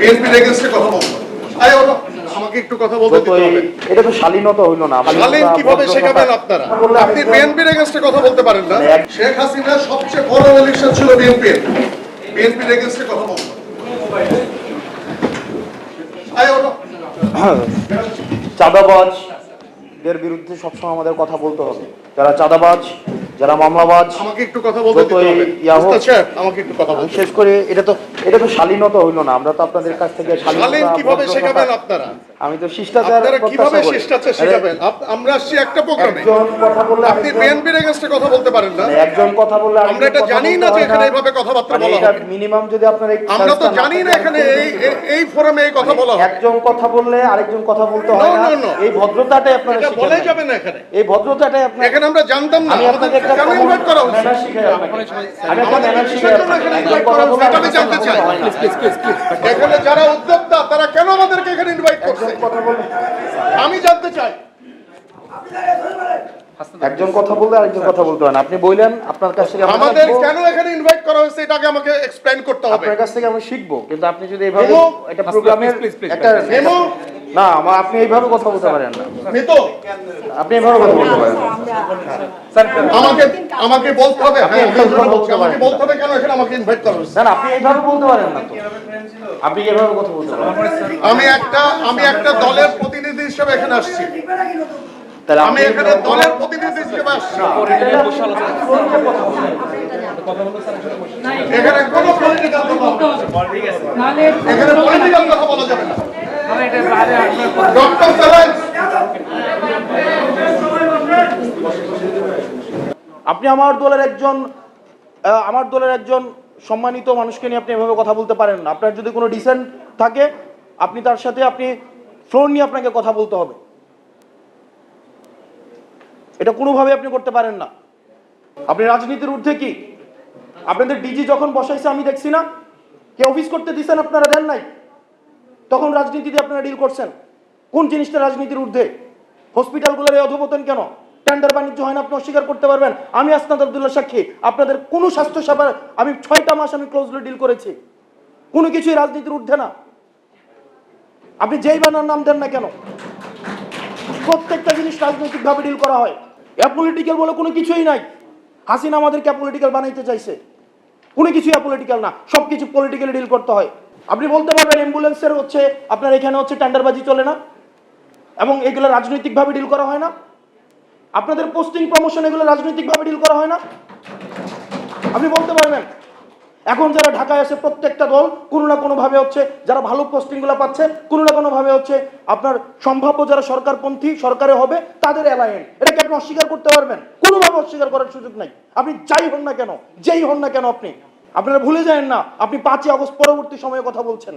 বিএনপির এগেনস্টে কথা বলব। আয় ওরা, আমাকে একটু কথা বলতে দিতে হবে। এটা তো শালীনতা হইল না শালীন কীভাবে শেখাবেন আপনারা? আপনি বিএনপির এগেনস্টে কথা বলতে পারেন না। শেখ হাসিনা সবচেয়ে বড় ইলেকশন ছিল বিএনপির বিএনপির এগেনস্টে কথা বলব। আয় ওরা, চাঁদাবাজদের বিরুদ্ধে সবসময় আমাদের কথা বলতে হবে। যারা চাঁদাবাজ যারা মামলাবাজ আমাকে একটু কথা বলতে দিতে হবে। আমাকে একটু কথা বলতে শেষ করে এটা তো এটা তো শালীনতা না। আমরা তো আপনাদের কাছ থেকে শালীন কীভাবে শেখাবেন আপনারা? আমি তো শিষ্টাচার আপনারা কীভাবে শিষ্টাচার শেখাবেন? আমরা আসছি একটা প্রোগ্রামে। একজন কথা বললে আপনি আরেকজন- বিএনপির কথা বলতে পারেন না? মানে একজন কথা বললে আমরা এটা জানি না যে এখানে এইভাবে কথাবার্তা মানে বলা হবে। মিনিমাম যদি আপনার এই আমরা তো জানি না এখানে এই এই- ফোরামে এই কথা বলা হবে। একজন কথা বললে আরেকজন কথা বলতে হয় না. এই ভদ্রতাটাই আপনারা বলাই যাবে না এখানে। এই ভদ্রতাটাই আপনার এখানে আমরা জানতাম না। এখানে যারা উদ্যোক্তা তারা কেন আমাদেরকে এখানে ইনভাইট করছে? আমি জানতে চাই। একজন কথা বললে আরেকজন কথা বলতে হয় না। আপনি বললেন আপনার কাছ থেকে আমাদের কেন এখানে ইনভাইট করা হয়েছে এটাকে আমাকে এক্সপ্লেইন করতে হবে। আপনার কাছ থেকে আমি শিখব কিন্তু আপনি যদি এইভাবে মেমো? একটা প্রোগ্রামের একটা মেমো? না আমার আপনি এইভাবে কথা বলতে পারেন না। মিতো। আপনি এইভাবে কথা বলতে পারেন। আমাকে আমাকে বলতে হবে হ্যাঁ কথা বলতে আমাকে বলতে হবে কেন এখানে আমাকে ইনভাইট করা হয়েছে? না না, আপনি এইভাবে বলতে পারেন না তো। আপনি এইভাবে কথা বলতে পারেন আমি একটা আমি একটা দলের প্রতিনিধি হিসেবে এখানে আসছি। তাহলে আমি আপনি এখানে দলের প্রতিনিধি হিসেবে আসছি। এখানে কোনো পলিটিক্যাল কথা। এখানে পলিটিক্যাল কথা বলা যাবে না। ডক্টর সাহেব! আপনি আমার দলের একজন আমার দলের একজন সম্মানিত মানুষকে নিয়ে আপনি এভাবে কথা বলতে পারেন না। আপনার যদি কোনো ডিসেন্ট থাকে আপনি তার সাথে আপনি ফ্লোর নিয়ে আপনাকে কথা বলতে হবে। এটা কোনোভাবে আপনি করতে পারেন না। আপনি রাজনীতির ঊর্ধ্বে কি? আপনাদের ডিজি যখন বসাইছে, আমি দেখছি না। কে অফিস করতে দিচ্ছেন আপনারা দেন নাই? তখন রাজনীতিতে আপনারা ডিল করছেন। কোন জিনিসটা রাজনীতির ঊর্ধ্বে? হসপিটালগুলোর এই অধপতন কেন? টেন্ডার বাণিজ্য হয় না, আপনি অস্বীকার করতে পারবেন। আমি আসনাদ আবদুল্লাহ সাক্ষী, আপনাদের কোনো স্বাস্থ্য সেবার আমি ছয়টা মাস আমি ক্লোজলি ডিল করেছি। কোনো কিছুই রাজনীতির ঊর্ধ্বে না। আপনি যেই বানার নাম দেন না কেন? প্রত্যেকটা জিনিস রাজনৈতিকভাবে ডিল করা হয়। অ্যাপলিটিক্যাল বলে কোনো কিছুই নাই। হাসিনা আমাদেরকে অ্যাপলিটিক্যাল বানাইতে চাইছে। কোনো কিছুই অ্যাপলিটিক্যাল না সব কিছু পলিটিক্যালি ডিল করতে হয়। আপনি বলতে পারবেন অ্যাম্বুলেন্সের হচ্ছে, আপনার এখানে হচ্ছে টেন্ডারবাজি চলে না, এবং এগুলো রাজনৈতিকভাবে ডিল করা হয় না। আপনাদের পোস্টিং প্রমোশন এগুলো রাজনৈতিকভাবে ডিল করা হয় না। আপনি বলতে পারবেন এখন যারা ঢাকায় আসে প্রত্যেকটা দল, কোনো না কোনোভাবে হচ্ছে যারা ভালো পোস্টিংগুলো পাচ্ছে, কোনো না কোনোভাবে হচ্ছে আপনার সম্ভাব্য যারা সরকারপন্থী সরকারে হবে, তাদের অ্যালায়েন্ট এটাকে আপনি অস্বীকার করতে পারবেন। কোনোভাবে অস্বীকার করার সুযোগ নাই। আপনি যাই হন না কেন, যেই হন না কেন আপনি, আপনারা ভুলে যায়েন না, আপনি পাঁচই আগস্ট পরবর্তী সময়ে কথা বলছেন।